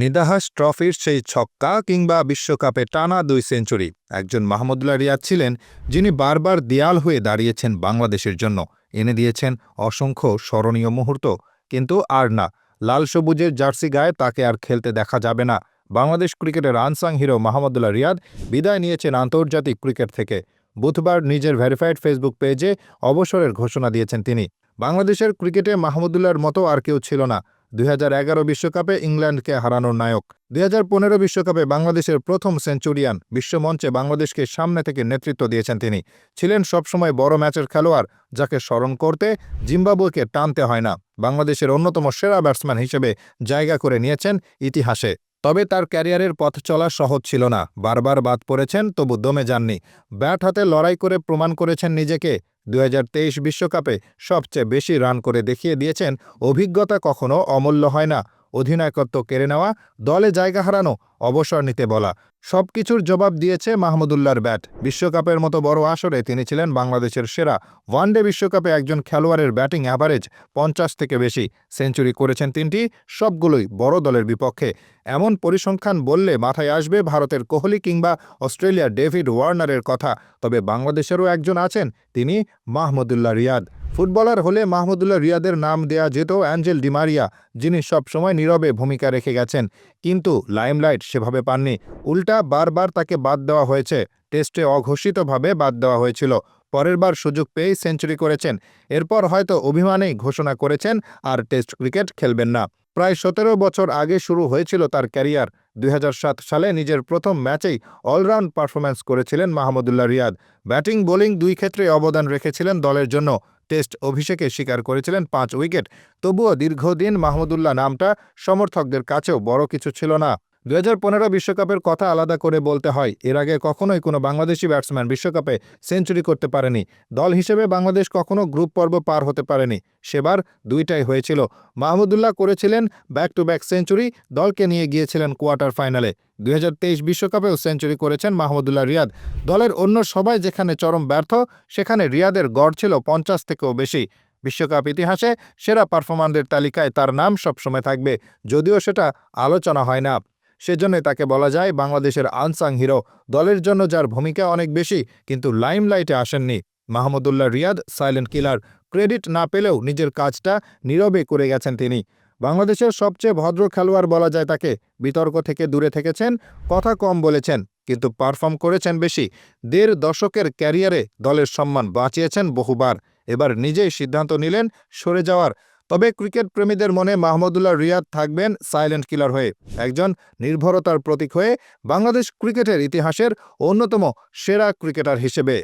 নিদাহাস ট্রফির সেই ছক্কা কিংবা বিশ্বকাপে টানা দুই সেঞ্চুরি। একজন মাহমুদুল্লাহ রিয়াদ ছিলেন, যিনি বারবার দেয়াল হয়ে দাঁড়িয়েছেন বাংলাদেশের জন্য। এনে দিয়েছেন অসংখ্য স্মরণীয় মুহূর্ত। কিন্তু আর না, লাল সবুজের জার্সি গায়ে তাকে আর খেলতে দেখা যাবে না। বাংলাদেশ ক্রিকেটের আনসাং হিরো মাহমুদুল্লাহ রিয়াদ বিদায় নিয়েছেন আন্তর্জাতিক ক্রিকেট থেকে। বুধবার নিজের ভেরিফাইড ফেসবুক পেজে অবসরের ঘোষণা দিয়েছেন তিনি। বাংলাদেশের ক্রিকেটে মাহমুদুল্লাহর মতো আর কেউ ছিল না। দুই বিশ্বকাপে ইংল্যান্ডকে হারানোর নায়ক। দুই বিশ্বকাপে বাংলাদেশের প্রথম সেঞ্চুরিয়ান বিশ্বমঞ্চে বাংলাদেশকে সামনে থেকে নেতৃত্ব দিয়েছেন তিনি। ছিলেন সবসময় বড় ম্যাচের খেলোয়াড়, যাকে স্মরণ করতে জিম্বাবুয়েকে টানতে হয় না। বাংলাদেশের অন্যতম সেরা ব্যাটসম্যান হিসেবে জায়গা করে নিয়েছেন ইতিহাসে। তবে তার ক্যারিয়ারের পথ চলা সহজ ছিল না। বারবার বাদ পড়েছেন, তবু দমে যাননি। ব্যাট হাতে লড়াই করে প্রমাণ করেছেন নিজেকে। দু বিশ্বকাপে সবচেয়ে বেশি রান করে দেখিয়ে দিয়েছেন, অভিজ্ঞতা কখনো অমূল্য হয় না। অধিনায়কত্ব কেড়ে নেওয়া, দলে জায়গা হারানো, অবসর নিতে বলা, সবকিছুর জবাব দিয়েছে মাহমুদুল্লার ব্যাট। বিশ্বকাপের মতো বড় আসরে তিনি ছিলেন বাংলাদেশের সেরা ওয়ানডে বিশ্বকাপে একজন খেলোয়াড়ের ব্যাটিং অ্যাভারেজ পঞ্চাশ থেকে বেশি সেঞ্চুরি করেছেন তিনটি, সবগুলোই বড় দলের বিপক্ষে। এমন পরিসংখ্যান বললে মাথায় আসবে ভারতের কোহলি কিংবা অস্ট্রেলিয়ার ডেভিড ওয়ার্নারের কথা, তবে বাংলাদেশেরও একজন আছেন তিনি মাহমুদুল্লাহ রিয়াদ। ফুটবলার হলে মাহমুদুল্লাহ রিয়াদের নাম দেয়া যেত অ্যাঞ্জেল ডিমারিয়া যিনি সবসময় নীরবে ভূমিকা রেখে গেছেন। কিন্তু লাইমলাইট সেভাবে পাননি। উল্টা বারবার তাকে বাদ দেওয়া হয়েছে। টেস্টে অঘোষিতভাবে বাদ দেওয়া হয়েছিল। পরের বার সুযোগ পেয়েই সেঞ্চুরি করেছেন। এরপর হয়তো অভিমানেই ঘোষণা করেছেন আর টেস্ট ক্রিকেট খেলবেন না। প্রায় সতেরো বছর আগে শুরু হয়েছিল তার ক্যারিয়ার। দুই হাজার সাত সালে নিজের প্রথম ম্যাচেই অলরাউন্ড পারফরম্যান্স করেছিলেন মাহমুদুল্লাহ রিয়াদ। ব্যাটিং, বোলিং দুই ক্ষেত্রে অবদান রেখেছিলেন দলের জন্য। টেস্ট অভিষেকে স্বীকার করেছিলেন পাঁচ উইকেট। তবুও দীর্ঘদিন মাহমুদুল্লাহ নামটা সমর্থকদের কাছেও বড় কিছু ছিল না। দু বিশ্বকাপের কথা আলাদা করে বলতে হয়। এর আগে কখনোই কোনো বাংলাদেশি ব্যাটসম্যান বিশ্বকাপে সেঞ্চুরি করতে পারেনি। দল হিসেবে বাংলাদেশ কখনো গ্রুপ পর্ব পার হতে পারেনি। সেবার দুইটাই হয়েছিল। মাহমুদুল্লাহ করেছিলেন ব্যাক টু ব্যাক সেঞ্চুরি, দলকে নিয়ে গিয়েছিলেন কোয়ার্টার ফাইনালে। দুই বিশ্বকাপেও সেঞ্চুরি করেছেন মাহমুদুল্লাহ রিয়াদ। দলের অন্য সবাই যেখানে চরম ব্যর্থ, সেখানে রিয়াদের গড় ছিল পঞ্চাশ থেকেও বেশি। বিশ্বকাপ ইতিহাসে সেরা পারফরমারদের তালিকায় তার নাম সবসময় থাকবে, যদিও সেটা আলোচনা হয় না। সেজন্যই তাকে বলা যায় বাংলাদেশের আনসাং হিরো। দলের জন্য যার ভূমিকা অনেক বেশি, কিন্তু লাইমলাইটে আসেননি। Mahmudullah Riyad, silent killer, credit না পেলেও নিজের কাজটা নীরবে করে গেছেন তিনি। বাংলাদেশের সবচেয়ে ভদ্র খেলোয়াড় বলা যায় তাকে। বিতর্ক থেকে দূরে থেকেছেন, কথা কম বলেছেন, কিন্তু পারফর্ম করেছেন বেশি। দেড় দশকের ক্যারিয়ারে দলের সম্মান বাঁচিয়েছেন বহুবার। এবার নিজেই সিদ্ধান্ত নিলেন সরে যাওয়ার। তবে ক্রিকেট প্রেমীদের মনে মাহমুদুল্লাহ রিয়াদ থাকবেন সাইলেন্ট কিলার হয়ে। একজন নির্ভরতার প্রতীক হয়ে বাংলাদেশ ক্রিকেটের ইতিহাসের অন্যতম সেরা ক্রিকেটার হিসেবে।